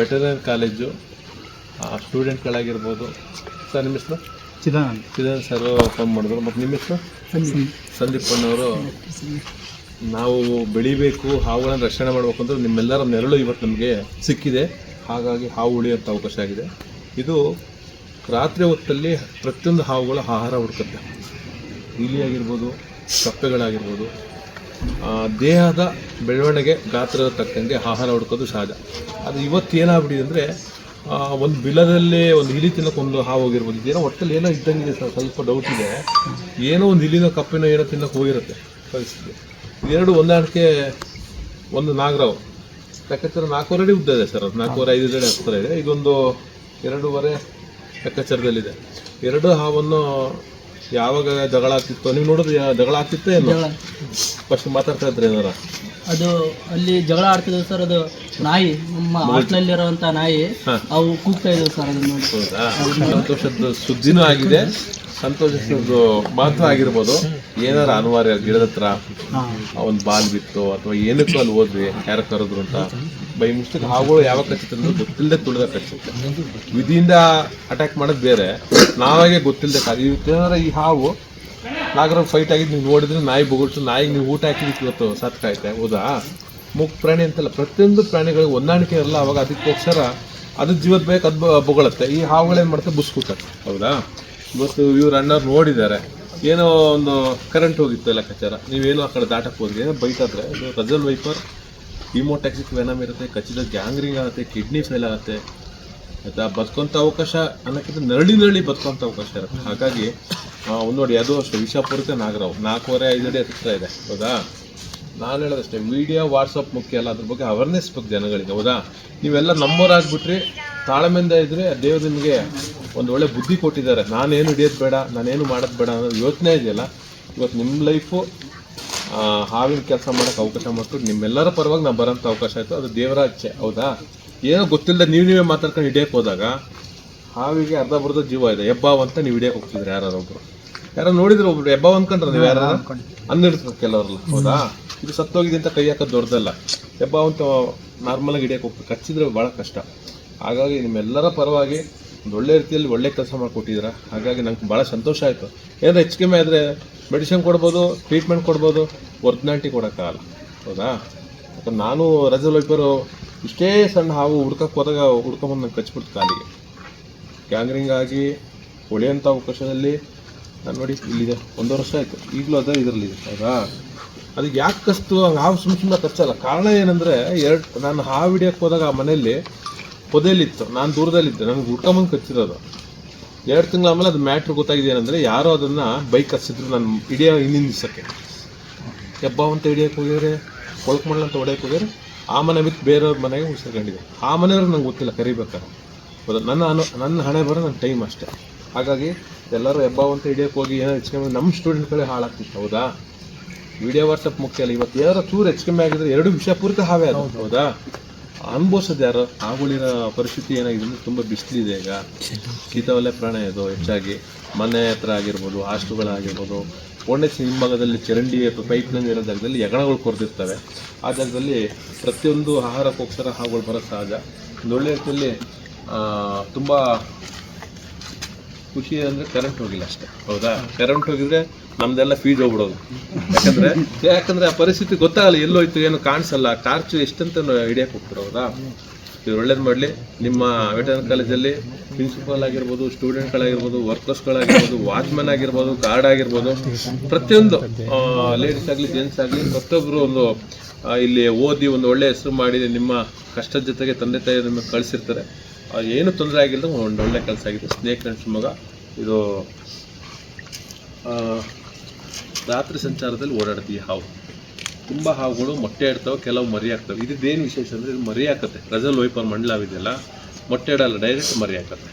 Veterinary college ಸ್ಟೂಡೆಂಟ್ಗಳಾಗಿರ್ಬೋದು. Sir ನಿಮ್ಮ ಹೆಸರು? Chidanand. Chidanand sir phone ಮಾಡಿದ್ರು. ಮತ್ತು ನಿಮ್ಮ ಹೆಸರು? ಸಂದೀಪ್. ಅಣ್ಣವರು. ನಾವು ಬೆಳಿಬೇಕು ಹಾವುಗಳನ್ನು ರಕ್ಷಣೆ ಮಾಡಬೇಕು ಅಂದ್ರೆ ನಿಮ್ಮೆಲ್ಲರ ನೆರಳು ಇವತ್ತು ನಮಗೆ ಸಿಕ್ಕಿದೆ. ಹಾಗಾಗಿ ಹಾವು ಉಳಿಯುವಂಥ ಅವಕಾಶ ಆಗಿದೆ. ಇದು ರಾತ್ರಿ ಹೊತ್ತಲ್ಲಿ ಪ್ರತಿಯೊಂದು ಹಾವುಗಳು ಆಹಾರ ಹುಡುಕುತ್ತೆ. ಇಲಿ ಆಗಿರ್ಬೋದು ಕಪ್ಪೆಗಳಾಗಿರ್ಬೋದು ದೇಹದ ಬೆಳವಣಿಗೆ ಗಾತ್ರದ ತಕ್ಕಂಗೆ ಆಹಾರ ಹುಡ್ಕೋದು ಸಹಜ. ಅದು ಇವತ್ತು ಏನಾಗ್ಬಿಡಿ ಅಂದರೆ ಒಂದು ಬಿಲದಲ್ಲಿ ಒಂದು ಇಲಿ ತಿನ್ನೋಕ್ಕೊಂದು ಹಾವು ಹೋಗಿರ್ಬೋದು. ಇದೇನೋ ಒಟ್ಟಲ್ಲಿ ಏನೋ ಇದ್ದಂಗಿದೆ ಸರ್, ಸ್ವಲ್ಪ ಡೌಟ್ ಇದೆ. ಏನೋ ಒಂದು ಇಲಿನ ಕಪ್ಪಿನ ಏನೋ ತಿನ್ನೋಕೆ ಹೋಗಿರುತ್ತೆ ಪರಿಸ್ಥಿತಿ. ಎರಡು ಹೊಂದಾಣಿಕೆ ಒಂದು ನಾಗರಾವ್. ಲೆಕ್ಕಾಚಾರ ನಾಲ್ಕೂವರೆ ಅಡಿ ಉದ್ದ ಇದೆ ಸರ್, ಅದು ನಾಲ್ಕೂವರೆ ಐದು ಅಡಿ ಹತ್ತಿರ ಇದೆ. ಇದೊಂದು ಎರಡೂವರೆ ಲೆಕ್ಕಾಚಾರದಲ್ಲಿದೆ. ಎರಡು ಹಾವನ್ನು ಯಾವಾಗ ಜಗಳ ಆಗ್ತಿತ್ತು ನೀವು ನೋಡಿದ್ರೆ ಜಗಳ ಆಗ್ತಿತ್ತು ಇಲ್ಲ ಜಗಳ. ಫಸ್ಟ್ ಮಾತಾಡ್ತಾ ಇದ್ರಿ ಏನಾರ? ಅದು ಅಲ್ಲಿ ಜಗಳ ಆಡ್ತಿದ್ವಿ ಸರ್ ಅದು ನಾಯಿ ನಮ್ಮ ಹಾಸ್ಟೆಲಲ್ಲಿರುವಂತ ನಾಯಿ ಹಾ. ಅವು ಕೂಗ್ತಾ ಇದ್ವು ಸರ್ ಅದನ್ನ ನೋಡಿ. ಸಂತೋಷದ ಸುದ್ದಿನೂ ಆಗಿದೆ. ಸಂತೋಷದ ಮಾತು ಆಗಿರ್ಬೋದು. ಏನಾರ ಅನಿವಾರ್ಯ ಗಿಡದ ಹತ್ರ ಒಂದು ಬಾಲ್ ಬಿತ್ತು ಅಥವಾ ಏನಕ್ಕೂ ಅಲ್ಲಿ ಹೋದ್ವಿ ಯಾರ ಕರೆದ್ರು ಅಂತ. ಬೈ ಮಿಸ್ಟೇಕ್ ಹಾವುಗಳು ಯಾವಾಗ ಕಚ್ಚುತ್ತೆ ಅಂದ್ರೆ ಗೊತ್ತಿಲ್ಲದೆ ತುಳಿದ ಕಚ್ಚುತ್ತೆ. ವಿಧಿಯಿಂದ ಅಟ್ಯಾಕ್ ಮಾಡೋದು ಬೇರೆ. ನಾವಾಗೆ ಗೊತ್ತಿಲ್ಲದೆ ಕ ಇವತ್ತೇನಾರ ಈ ಹಾವು ನಾಗರ ಫೈಟ್ ಆಗಿದ್ದು ನೀವು ನೋಡಿದ್ರೆ ನಾಯಿ ಬೊಗಳ್ತು ನಾಯಿಗೆ ನೀವು ಊಟ ಹಾಕಿದಕ್ಕೆ ಇವತ್ತು ಸತ್ಕಾಯ್ತೆ ಹೌದಾ? ಮುಖ ಪ್ರಾಣಿ ಅಂತಲ್ಲ ಪ್ರತಿಯೊಂದು ಪ್ರಾಣಿಗಳಿಗೆ ಹೊಂದಾಣಿಕೆ ಇರಲ್ಲ ಅವಾಗ ಅದಕ್ಕೋಸ್ಕರ ಅದು ಜೀವದ ಬೇಕು ಅದು ಬೊಗಳತ್ತೆ ಬೊಗಳುತ್ತೆ. ಈ ಹಾವುಗಳೇನು ಮಾಡ್ತಾರೆ ಬುಸ್ಕುತ್ತೆ ಹೌದಾ? ಇವತ್ತು ಇವ್ರ ಅಣ್ಣವ್ರು ನೋಡಿದ್ದಾರೆ. ಏನೋ ಒಂದು ಕರೆಂಟ್ ಹೋಗಿತ್ತು ಲೆಕ್ಕಾಚಾರ ನೀವೇನು ಆ ಕಡೆ ದಾಟಕ್ಕೆ ಹೋದ್ರಿ, ಏನೋ ಬೈತಾದ್ರೆ. ರಜಲ್ ವೈಪರ್ ಹಿಮೋಟ್ಯಾಕ್ಸಿಕ್ ವೆನಮ್ ಇರುತ್ತೆ, ಕಚ್ಚಿದ ಗ್ಯಾಂಗ್ರಿಂಗ್ ಆಗುತ್ತೆ ಕಿಡ್ನಿ ಫೇಲ್ ಆಗುತ್ತೆ. ಆಯ್ತಾ? ಬದುಕೋಂಥ ಅವಕಾಶ, ಅನ್ನೋಕ್ಕಿಂತ ನರಳಿ ನರಳಿ ಬದುಕೋಂಥ ಅವಕಾಶ ಇರುತ್ತೆ. ಹಾಗಾಗಿ ಒಂದು ನೋಡಿ, ಅದು ಅಷ್ಟೇ. ವಿಷಪೂರಿತ ನಾಗರಾವ್, ನಾಲ್ಕೂವರೆ ಐದು ಹತ್ತಿರ ಇದೆ. ಹೌದಾ? ನಾನು ಹೇಳೋದಷ್ಟೇ ಮೀಡಿಯಾ ವಾಟ್ಸಪ್ ಮುಖ್ಯ ಅಲ್ಲ, ಅದ್ರ ಬಗ್ಗೆ ಅವೇರ್ನೆಸ್ ಬಗ್ಗೆ ಜನಗಳಿಗೆ. ಹೌದಾ? ನೀವೆಲ್ಲ ನಂಬರ್ ಆಗಿಬಿಟ್ರಿ ತಾಳ್ಮೆಯಿಂದ ಇದ್ರೆ ದೇವ್ರು ನಿಮಗೆ ಒಂದು ಒಳ್ಳೆ ಬುದ್ಧಿ ಕೊಟ್ಟಿದ್ದಾರೆ. ನಾನೇನು ಹಿಡಿಯೋದು ಬೇಡ ನಾನೇನು ಮಾಡೋದು ಬೇಡ ಅನ್ನೋ ಯೋಚನೆ ಇದೆಯಲ್ಲ ಇವತ್ತು ನಿಮ್ಮ ಲೈಫು ಹಾವಿನ ಕೆಲಸ ಮಾಡೋಕ್ಕೆ ಅವಕಾಶ ಮಾಡ್ಕೊಂಡು ನಿಮ್ಮೆಲ್ಲರ ಪರವಾಗಿ ನಾವು ಬರೋಂಥ ಅವಕಾಶ ಆಯಿತು. ಅದು ದೇವರ ಇಚ್ಛೆ ಹೌದಾ? ಏನೋ ಗೊತ್ತಿಲ್ಲದೆ ನೀವು ನೀವೇ ಮಾತಾಡ್ಕೊಂಡು ಹಿಡಿಯೋಕ್ಕೆ ಹೋದಾಗ ಹಾವಿಗೆ ಅರ್ಧ ಬರ್ದ ಜೀವ ಇದೆ. ಹೆಬ್ಬಾವ್ ಅಂತ ನೀವು ಹಿಡಿಯಕ್ಕೆ ಹೋಗ್ತಿದ್ರೆ ಯಾರು ಒಬ್ರು. ಯಾರೋ ನೋಡಿದ್ರು ಒಬ್ರು ಹೆಬ್ಬಾವ್ ಅನ್ಕೊಂಡ್ರೆ ನೀವು ಯಾರು ಅಂದಿಡ್ತಾರೆ ಕೆಲವ್ರಲ್ಲ ಹೌದಾ? ಇದು ಸತ್ತೋಗಿದೆ ಅಂತ ಕೈ ಹಾಕೋದು ದೊಡ್ಡದಲ್ಲ. ಹೆಬ್ಬಾವ್ ಅಂತ ನಾರ್ಮಲಾಗಿ ಹಿಡಿಯಕ್ಕೆ ಹೋಗ್ತಾರೆ ಕಚ್ಚಿದ್ರೆ ಭಾಳ ಕಷ್ಟ. ಹಾಗಾಗಿ ನಿಮ್ಮೆಲ್ಲರ ಪರವಾಗಿ ಒಂದು ಒಳ್ಳೆ ರೀತಿಯಲ್ಲಿ ಒಳ್ಳೆ ಕೆಲಸ ಮಾಡಿಕೊಟ್ಟಿದ್ದೀರಾ? ಹಾಗಾಗಿ ನಂಗೆ ಭಾಳ ಸಂತೋಷ ಆಯಿತು. ಏನಾದ್ರು ಹೆಚ್ಚು ಕಮ್ಮಿ ಆದರೆ ಮೆಡಿಸಿನ್ ಕೊಡ್ಬೋದು, ಟ್ರೀಟ್ಮೆಂಟ್ ಕೊಡ್ಬೋದು, ಒರ್ಜಿನಾಲ್ಟಿ ಕೊಡೋಕ್ಕಾಗಲ್ಲ. ಹೌದಾ? ಯಾಕಂದ್ರೆ ನಾನು ರಜಲ್ ಒಬ್ಬರು ಇಷ್ಟೇ ಸಣ್ಣ ಹಾವು ಹುಡ್ಕಕ್ಕೆ ಹೋದಾಗ ಹುಡ್ಕೊಂಬಂದು ನಂಗೆ ಕಚ್ಬಿಡ್ತು ಕಾಲಿಗೆ. ಗ್ಯಾಂಗ್ರಿಂಗ್ ಆಗಿ ಹೊಳೆಯಂಥ ಅವಕಾಶದಲ್ಲಿ ನಾನು ನೋಡಿ ಇಲ್ಲಿದೆ. ಒಂದು ವರ್ಷ ಆಯಿತು. ಈಗಲೂ ಅದೇ ಇದರಲ್ಲಿದೆ ಹೌದಾ? ಅದಕ್ಕೆ ಯಾಕೆ ಕಸ್ತು ಹಂಗೆ ಹಾವು ಸುಮ್ಮ ಸುಮ್ಮನೆ ಕಚ್ಚಲ್ಲ ಕಾರಣ ಏನಂದರೆ ಎರಡು, ನಾನು ಹಾವು ಹಿಡಿಯೋಕ್ಕೆ ಹೋದಾಗ ಆ ಮನೆಯಲ್ಲಿ ಪೊದೆಯಲ್ಲಿತ್ತು ನಾನು ದೂರದಲ್ಲಿದ್ದೆ ನನಗೆ ಹುಡ್ಕೊಂಬಂದು ಕಚ್ಚಿರೋದು. ಎರಡು ತಿಂಗಳ ಆಮೇಲೆ ಅದು ಮ್ಯಾಟ್ರ್ ಗೊತ್ತಾಗಿದೆ ಏನಂದರೆ ಯಾರೋ ಅದನ್ನು ಬೈಕ್ ಹಚ್ಚಿದ್ರು ನಾನು ಹಿಡಿಯೋ ಹಿಂದಿನ ದಿವಸಕ್ಕೆ. ಹೆಬ್ಬಾವಂತ ಅಂತ ಹಿಡಿಯೋಕೆ ಹೋಗಿದ್ರೆ ಕೊಳಕು ಮಾಡಲ ಅಂತ ಹೊಡೆಯಕ್ಕೆ ಹೋಗಿದ್ರೆ ಆ ಮನೆ ಬಿತ್ತು ಬೇರೆಯವ್ರ ಮನೆಗೆ ಉಸಿರ್ಕೊಂಡಿದೆ ಆ ಮನೆಯವ್ರು ನಂಗೆ ಗೊತ್ತಿಲ್ಲ ಕರಿಬೇಕಾರೆ. ಹೌದಾ ನನ್ನ ಅನು ನನ್ನ ಹಣೆ ಬರೋ ನನ್ನ ಟೈಮ್ ಅಷ್ಟೇ. ಹಾಗಾಗಿ ಎಲ್ಲರೂ ಹೆಬ್ಬಾವ್ ಅಂತ ಹಿಡಿಯೋಕೆ ಹೋಗಿ ಏನೋ ಹೆಚ್ಚು ನಮ್ಮ ಸ್ಟೂಡೆಂಟ್ಗಳೇ ಹಾಳಾಗ್ತಿತ್ತು ಹೌದಾ? ವಿಡಿಯೋ ವಾಟ್ಸಪ್ ಮುಖ್ಯ ಅಲ್ಲ ಇವತ್ತು ಯಾರೋ ಚೂರು ಹೆಚ್ಚು ಕಮ್ಮಿ ಆಗಿದ್ರೆ ಎರಡು ವಿಷಯ ಪೂರ್ತಿ ಹಾವೇ ಅದು ಹೌದಾ? ಅನುಭವಿಸೋದು ಯಾರು ಆಗುಳಿರೋ ಪರಿಸ್ಥಿತಿ ಏನಾಗಿದೆ ಅಂದರೆ ತುಂಬ ಬಿಸಿಲಿದೆ ಈಗ. ಶೀತವಲ್ಲೇ ಪ್ರಾಣ ಇದು ಹೆಚ್ಚಾಗಿ. ಮನೆ ಹತ್ರ ಆಗಿರ್ಬೋದು, ಹಾಸ್ಟೆಲ್ಗಳಾಗಿರ್ಬೋದು ಒಳ್ಳೆ ಹಿಂಭಾಗದಲ್ಲಿ ಚರಂಡಿ ಅಥವಾ ಪೈಪ್ಲೈನ್ ಇರೋ ಜಾಗದಲ್ಲಿ ಯಗಣಗಳು ಕೊರೆದಿರ್ತವೆ. ಆ ಜಾಗದಲ್ಲಿ ಪ್ರತಿಯೊಂದು ಆಹಾರಕ್ಕೋಸ್ಕರ ಹಾವುಗಳು ಬರೋ ಸಹಜ. ಒಳ್ಳೆ ರೀತಿಯಲ್ಲಿ ತುಂಬ ಖುಷಿ ಅಂದರೆ ಕರೆಂಟ್ ಹೋಗಿಲ್ಲ ಅಷ್ಟೇ. ಹೌದಾ? ಕರೆಂಟ್ ಹೋಗಿದ್ರೆ ನಮ್ದೆಲ್ಲ ಫೀಸ್ ಹೋಗ್ಬಿಡೋದು. ಯಾಕಂದ್ರೆ ಯಾಕಂದ್ರೆ ಆ ಪರಿಸ್ಥಿತಿ ಗೊತ್ತಾಗಲ್ಲ ಎಲ್ಲೋಯ್ತು, ಏನು ಕಾಣಿಸಲ್ಲ. ಟಾರ್ಚ್ ಎಷ್ಟಂತ ಹಿಡಿಯಕ್ಕೆ ಹೋಗ್ತಾರೆ ಹೌದಾ? ಇವ್ರು ಒಳ್ಳೇದು ಮಾಡಲಿ. ನಿಮ್ಮ ವೆಟರ್ನರಿ ಕಾಲೇಜಲ್ಲಿ ಪ್ರಿನ್ಸಿಪಾಲ್ ಆಗಿರ್ಬೋದು ಸ್ಟೂಡೆಂಟ್ಗಳಾಗಿರ್ಬೋದು ವರ್ಕರ್ಸ್ಗಳಾಗಿರ್ಬೋದು ವಾಚ್ಮನ್ ಆಗಿರ್ಬೋದು ಗಾರ್ಡ್ ಆಗಿರ್ಬೋದು, ಪ್ರತಿಯೊಂದು ಲೇಡೀಸ್ ಆಗಲಿ ಜೆಂಟ್ಸ್ ಆಗಲಿ ಪ್ರತಿಯೊಬ್ಬರು ಒಂದು ಇಲ್ಲಿ ಓದಿ ಒಂದು ಒಳ್ಳೆ ಹೆಸರು ಮಾಡಿ ನಿಮ್ಮ ಕಷ್ಟದ ಜೊತೆಗೆ ತಂದೆ ತಾಯಿ ನಿಮಗೆ ಕಳಿಸಿರ್ತಾರೆ. ಏನು ತೊಂದರೆ ಆಗಿಲ್ಲ, ಒಂದು ಒಳ್ಳೆ ಕೆಲಸ ಆಗಿದೆ. ಸ್ನೇಕ್ ಮಗ ಶಿವಮೊಗ್ಗ, ಇದು ರಾತ್ರಿ ಸಂಚಾರದಲ್ಲಿ ಓಡಾಡ್ತೀವಿ ಹಾವು. ತುಂಬ ಹಾವುಗಳು ಮೊಟ್ಟೆ ಇಡ್ತವೆ ಕೆಲವು ಮರಿ ಹಾಕ್ತವೆ. ಇದೇನು ವಿಶೇಷ ಅಂದರೆ ಇದು ಮರಿ ಹಾಕತ್ತೆ. ರಜಲ್ ವೈಪರ್ ಮಂಡಲ ಇದೆಯಲ್ಲ ಮೊಟ್ಟೆ ಇಡಲ್ಲ ಡೈರೆಕ್ಟ್ ಮರಿ ಹಾಕತ್ತೆ.